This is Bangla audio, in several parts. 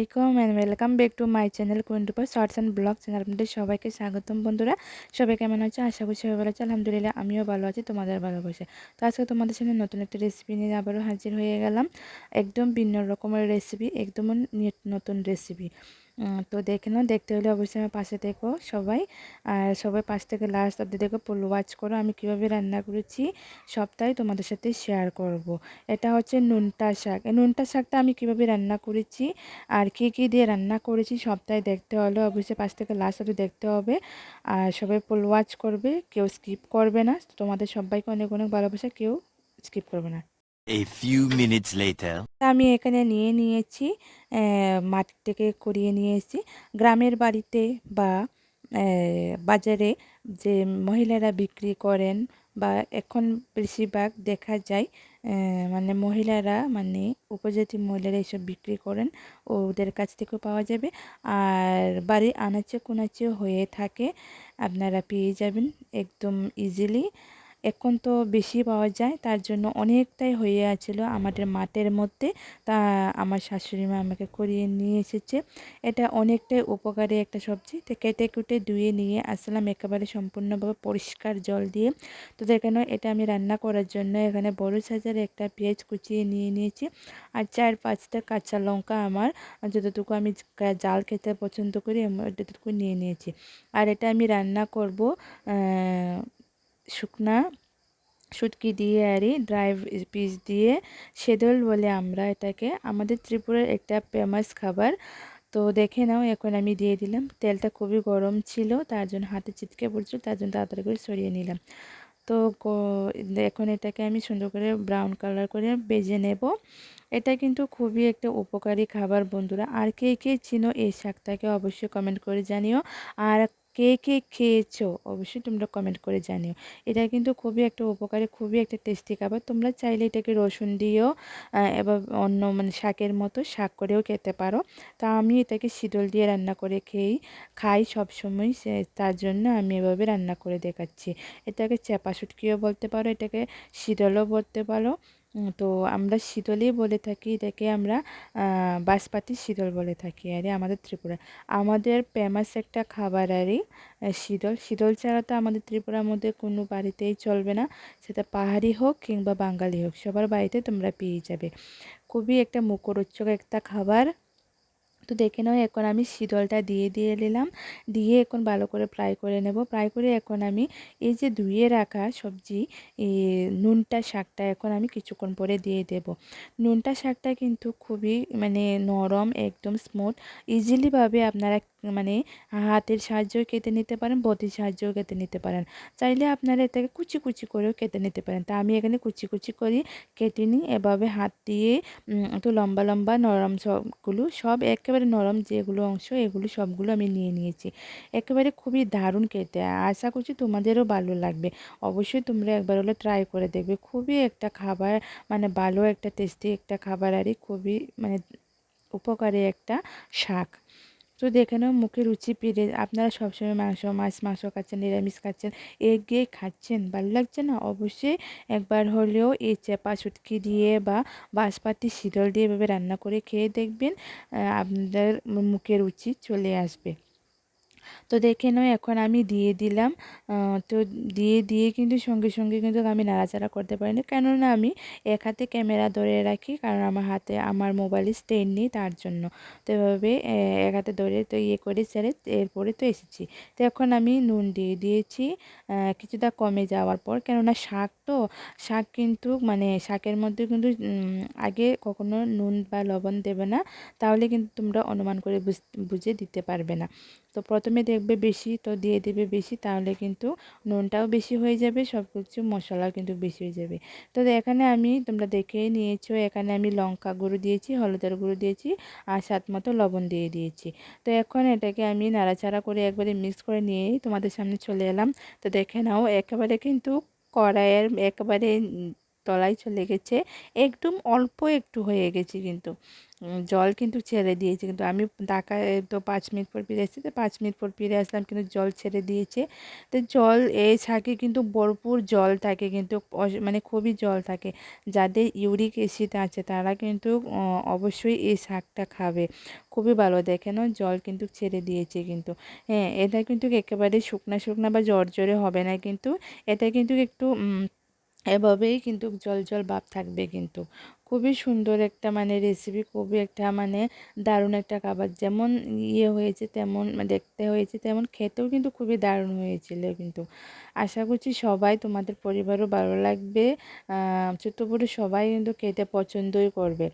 আলাইকুম and welcome back to my channel Quintupar shorts and vlog channel আপনাদের সবাইকে স্বাগতম বন্ধুরা। সবাই কেমন আছে? আশা করছি সবাই ভালো আছে। আলহামদুলিল্লাহ, আমিও ভালো আছি, তোমাদের ভালোবাসে। তো আজকে তোমাদের সামনে নতুন একটা রেসিপি নিয়ে আবারও হাজির হয়ে গেলাম। একদম ভিন্ন রকমের রেসিপি একদম নতুন রেসিপি তো দেখে নাও, দেখতে হলে অবশ্যই আমার পাশে দেখো সবাই। আর সবাই পাশ থেকে লাস্ট অব্দি দেখো পুল ওয়াচ করো। আমি কীভাবে রান্না করেছি সবটাই তোমাদের সাথে শেয়ার করব। এটা হচ্ছে নুনটা শাক। এই নুনটা শাকটা আমি কীভাবে রান্না করেছি আর কি কি দিয়ে রান্না করেছি সবটাই দেখতে হলে অবশ্যই পাশ থেকে লাস্ট অব্দি দেখতে হবে। আর সবাই পুল ওয়াচ করবে, কেউ স্কিপ করবে না। তোমাদের সবাইকে অনেক অনেক ভালোবাসা, কেউ স্কিপ করবে না। A few minutes later. আমি এখানে নিয়ে নিয়েছি মাটি থেকে করিয়ে নিয়ে এসেছি। গ্রামের বাড়িতে বা বাজারে যে মহিলারা বিক্রি করেন বা এখন বেশিরভাগ দেখা যায় মানে মহিলারা মানে উপজাতি মহিলারা এসব বিক্রি করেন, ওদের কাছ থেকেও পাওয়া যাবে। আর বাড়ির আনাচে কোনাচে হয়ে থাকে, আপনারা পেয়ে যাবেন একদম ইজিলি এখন তো বেশি পাওয়া যায়, তার জন্য অনেকটাই হয়ে আছিল আমাদের মাঠের মধ্যে। তা আমার শাশুড়ি মা আমাকে করিয়ে নিয়ে এসেছে। এটা অনেকটাই উপকারী একটা সবজি। তো কেটে কুটে ধুয়ে নিয়ে আসলাম একেবারে সম্পূর্ণভাবে পরিষ্কার জল দিয়ে। তো এখানে এটা আমি রান্না করার জন্য এখানে বড় সাইজের একটা পেঁয়াজ কুচিয়ে নিয়ে নিয়েছি। আর চার পাঁচটা কাঁচা লঙ্কা আমার যতটুকু আমি জাল খেতে পছন্দ করি ততটুকু নিয়ে নিয়েছি। আর এটা আমি রান্না করব শুকনা শুটকি দিয়ে আরই ড্রাই পিস দিয়ে সেদল বলে আমরা এটাকে। আমাদের ত্রিপুরার একটা ফেমাস খাবার। তো দেখে নাও, এখন আমি দিয়ে দিলাম। তেলটা খুবই গরম ছিল, তার জন্য হাতে চিটকে পড়ছিল, তার জন্য তাড়াতাড়ি করে সরিয়ে নিলাম। তো এখন এটাকে আমি সুন্দর করে ব্রাউন কালার করে বেজে নেব। এটা কিন্তু খুবই একটা উপকারী খাবার বন্ধুরা। আর কে কে চিনো এই শাকটাকে অবশ্যই কমেন্ট করে জানিও। আর কে কে খেয়েছো? অবশ্যই তোমরা কমেন্ট করে জানিও। এটা কিন্তু খুবই একটা উপকারী, খুবই একটা টেস্টি খাবার। তোমরা চাইলে এটাকে রসুন দিয়েও এবার অন্য মানে শাকের মতো শাক করেও খেতে পারো। তা আমি এটাকে শীতল দিয়ে রান্না করে খেয়েই খাই সবসময়, সে তার জন্য আমি এভাবে রান্না করে দেখাচ্ছি। এটাকে চেপা শুটকিও বলতে পারো, এটাকে শীতলও বলতে পারো। তো আমরা শীতলই বলে থাকি, এটাকে আমরা বাসপাতি শীতল বলে থাকি। আরে, আমাদের ত্রিপুরা, আমাদের ফেমাস একটা খাবার আরই শীতল। শীতল ছাড়া তো আমাদের ত্রিপুরার মধ্যে কোনো বাড়িতেই চলবে না। সেটা পাহাড়ি হোক কিংবা বাঙালি হোক, সবার বাড়িতে তোমরা পেয়ে যাবে। খুবই একটা মুখরোচক একটা খাবার। তো দেখে নাও, এখন আমি শীতলটা দিয়ে দিয়ে নিলাম। দিয়ে এখন ভালো করে ফ্রাই করে নেব। ফ্রাই করে এখন আমি এই যে ধুয়ে রাখা সবজি নুনটা শাকটা এখন আমি কিছুক্ষণ পরে দিয়ে দেব। নুনটা শাকটা কিন্তু খুবই মানে নরম, একদম স্মুথ ইজিলিভাবে আপনারা মানে হাতের সাহায্যও কেটে নিতে পারেন, বটির সাহায্যও কেটে নিতে পারেন। চাইলে আপনারা এটাকে কুচি কুচি করেও কেটে নিতে পারেন। তা আমি এখানে কুচি কুচি করি কেটে নিই। এভাবে হাত দিয়ে একটু লম্বা লম্বা নরম সবগুলো, সব একেবারে নরম যেগুলো অংশ, এগুলো সবগুলো আমি নিয়ে নিয়েছি। একেবারে খুবই দারুণ কেটে। আশা করছি তোমাদেরও ভালো লাগবে। অবশ্যই তোমরা একবার হলে ট্রাই করে দেখবে। খুবই একটা খাবার মানে ভালো একটা টেস্টি একটা খাবার আরই খুবই মানে উপকারী একটা শাক। তো দেখে মুখে রুচি পেরে আপনারা সবসময় মাংস, মাছ, মাংস খাচ্ছেন, নিরামিষ খাচ্ছেন এগিয়ে খাচ্ছেন, ভালো লাগছে না? অবশ্যই একবার হলেও এই চেপা সুটকি দিয়ে বা বাঁশপাতি শীতল দিয়ে এভাবে রান্না করে খেয়ে দেখবেন আপনাদের মুখের রুচি চলে আসবে। তো দেখে নয় এখন আমি দিয়ে দিলাম। তো দিয়ে দিয়ে কিন্তু সঙ্গে সঙ্গে কিন্তু আমি নাড়াচাড়া করতে পারিনি। কেননা আমি এক হাতে ক্যামেরা ধরে রাখি, কারণ আমার হাতে, আমার মোবাইলে স্ট্যান্ড নেই তার জন্য। তো এভাবে এক হাতে ধরে তো ইয়ে করে ছেড়ে এরপরে তো এসেছি। তো এখন আমি নুন দিয়ে দিয়েছি। কিছুটা কমে যাওয়ার পর, কেননা শাক তো, শাক কিন্তু মানে শাকের মধ্যে কিন্তু আগে কখনো নুন বা লবণ দেবে না। তাহলে কিন্তু তোমরা অনুমান করে বুঝে দিতে পারবে না। তো প্রথমে দেখবে বেশি, তো দিয়ে দেবে বেশি, তাহলে কিন্তু নুনটাও বেশি হয়ে যাবে সব কিছু মশলাও কিন্তু বেশি হয়ে যাবে। তো এখানে আমি, তোমরা দেখে নিয়েছো, এখানে আমি লঙ্কা গুঁড়ো দিয়েছি, হলুদের গুঁড়ো দিয়েছি, আর স্বাদ মতো লবণ দিয়ে দিয়েছি। তো এখন এটাকে আমি নাড়াচাড়া করে একবারে মিক্স করে নিয়েই তোমাদের সামনে চলে এলাম। তো দেখে নাও, একেবারে কিন্তু কড়াইয়ের, একেবারে তলায় চলে গেছে। একদম অল্প একটু হয়ে গেছে কিন্তু। জল কিন্তু ছেড়ে দিয়েছে কিন্তু। আমি ঢাকায় তো পাঁচ মিনিট পর ফিরে এসেছি তো পাঁচ মিনিট পর ফিরে আসলাম কিন্তু জল ছেড়ে দিয়েছে। তো জল এই শাকে কিন্তু ভরপুর জল থাকে কিন্তু মানে খুবই জল থাকে। যাদের ইউরিক অ্যাসিড আছে তারা কিন্তু অবশ্যই এই শাকটা খাবে। খুবই ভালো দেখেন, জল কিন্তু ছেড়ে দিয়েছে কিন্তু। হ্যাঁ এটা কিন্তু একেবারে শুকনা শুকনা বা জ্বরে হবে না কিন্তু। এটা কিন্তু একটু এভাবেই কিন্তু জল জল ভাব থাকবে কিন্তু। খুবই সুন্দর একটা মানে রেসিপি খুবই একটা মানে দারুণ একটা খাবার। যেমন ইয়ে হয়েছে, তেমন মানে দেখতে হয়েছে, তেমন খেতেও কিন্তু খুবই দারুণ হয়েছিল কিন্তু। আশা করছি সবাই তোমাদের পরিবারও ভালো লাগবে। ছোটো বড়ো সবাই কিন্তু খেতে পছন্দই করবে।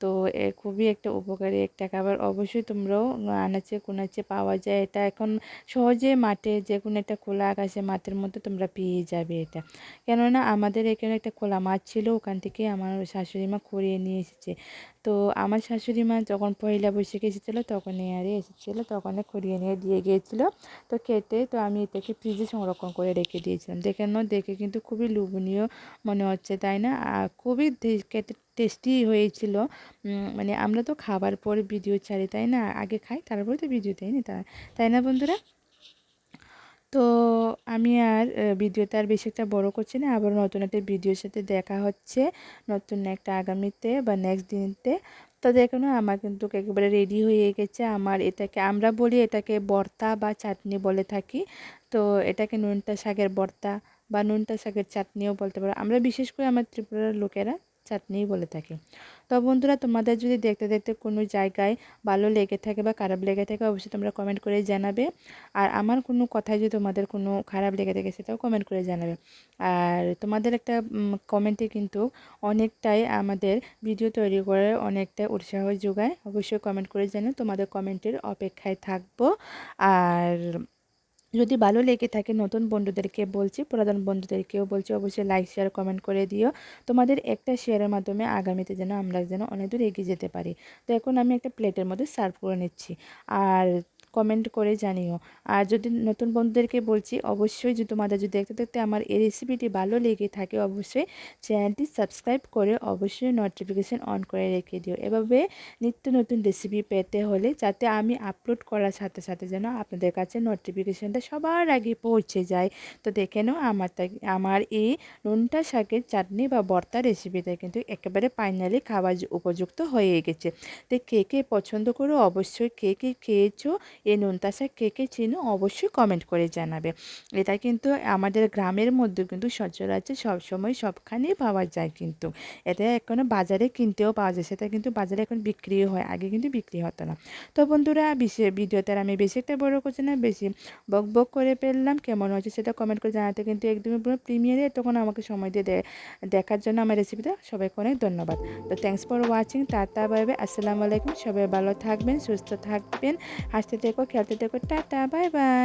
তো এ খুবই একটা উপকারী একটা খাবার। অবশ্যই তোমরাও আনাচে কোনাচে পাওয়া যায়। এটা এখন সহজে মাঠে যে কোনো একটা খোলা আকাশে মাঠের মধ্যে তোমরা পেয়ে যাবে এটা। কেননা আমাদের এখানে একটা খোলা মাঠ ছিল, ওখান থেকে আমার শাশুড়িমা মা কুড়িয়ে নিয়ে এসেছে। তো আমার শাশুড়ি মা যখন পয়লা বৈশাখে এসেছিল তখনই আরে এসেছিল তখন কুড়িয়ে নিয়ে দিয়ে গিয়েছিল। তো কেটে তো আমি এটাকে ফ্রিজে সংরক্ষণ করে রেখে দিয়েছিলাম। দেখে নাও, দেখে কিন্তু খুবই লোভনীয় মনে হচ্ছে, তাই না? আর খুবই খেতে টেস্টি হয়েছিল। মানে আমরা তো খাবার পর ভিডিও ছাড়ি, তাই না? আগে খাই, তারপরে তো ভিডিও তাই না তা- তাই না বন্ধুরা? তো আমি আর আহ, ভিডিওটা আর বেশি একটা বড় করছি না। আবার নতুন একটা ভিডিওর সাথে দেখা হচ্ছে। নতুন একটা আগামীতে বা নেক্সট দিনতে। তো দেখো না আমার কিন্তু একেবারে রেডি হয়ে গেছে। আমার এটাকে আমরা বলি এটাকে বর্তা বা চাটনি বলে থাকি। তো এটাকে নুনটা শাকের বর্তা বা নুনটা শাকের চাটনিও বলতে পারো। আমরা বিশেষ করে আমার ত্রিপুরার লোকেরা চাটনিই বলে থাকি। তো বন্ধুরা, তোমাদের যদি দেখতে দেখতে কোনো জায়গায় ভালো লেগে থাকে বা খারাপ লেগে থাকে, অবশ্যই তোমরা কমেন্ট করে জানাবে। আর আমার কোনো কথায় যদি তোমাদের কোনো খারাপ লেগে থাকে, সেটাও কমেন্ট করে জানাবে। আর তোমাদের একটা কমেন্টে কিন্তু অনেকটাই আমাদের ভিডিও তৈরি করার অনেকটা উৎসাহ যোগায়। অবশ্যই কমেন্ট করে জানো তোমাদের কমেন্টের অপেক্ষায় থাকব। আর যদি ভালো লেগে থাকে নতুন বন্ধুদেরকে বলছি, পুরাতন বন্ধুদেরকেও বলছি, অবশ্যই লাইক শেয়ার কমেন্ট করে দিও। তোমাদের একটা শেয়ারের মাধ্যমে আগামীতে যেন আমরা যেন অনেক দূর এগিয়ে যেতে পারি। তো এখন আমি একটা প্লেটের মধ্যে সার্ভ করে নিচ্ছি। আর কমেন্ট করে জানিও। আর যদি নতুন বন্ধুদেরকে বলছি, অবশ্যই যদি তোমাদের যদি দেখতে দেখতে আমার এই রেসিপিটি ভালো লেগে থাকে, অবশ্যই চ্যানেলটি সাবস্ক্রাইব করে অবশ্যই নোটিফিকেশান অন করে রেখে দিও। এভাবে নিত্য নতুন রেসিপি পেতে হলে যাতে আমি আপলোড করার সাথে সাথে যেন আপনাদের কাছে নোটিফিকেশানটা সবার আগে পৌঁছে যায়। তো দেখে নাও আমার আমার এই নুনটা শাকের চাটনি বা ভর্তা রেসিপিটা কিন্তু একেবারে ফাইনালি খাওয়ার উপযুক্ত হয়ে গেছে। তো কে কে পছন্দ করো অবশ্যই কে কে খেয়েছো এই নুনতা শাক কে কে চিনো অবশ্যই কমেন্ট করে জানাবে। এটা কিন্তু আমাদের গ্রামের মধ্যে কিন্তু সচরাচর সবসময় সবখানেই পাওয়া যায় কিন্তু। এটা এখনও বাজারে কিনতেও পাওয়া যায়, সেটা কিন্তু বাজারে এখন বিক্রিও হয়, আগে কিন্তু বিক্রি হতো না। তো বন্ধুরা বিশেষ ভিডিওতে আমি বেশি একটা বড় করছি না, বেশি বক বক করে ফেললাম, কেমন হয়েছে সেটা কমেন্ট করে জানাতে কিন্তু একদমই পুরো প্রিমিয়ারে তখন আমাকে সময় দিয়ে দেখার জন্য আমার রেসিপিটা সবাইকে অনেক ধন্যবাদ। তো thanks for watching tata bye bye আসসালামু আলাইকুম, সবাই ভালো থাকবেন, সুস্থ থাকবেন, হাসতে থেকো খেলতে থেকো টাটা বাই বাই।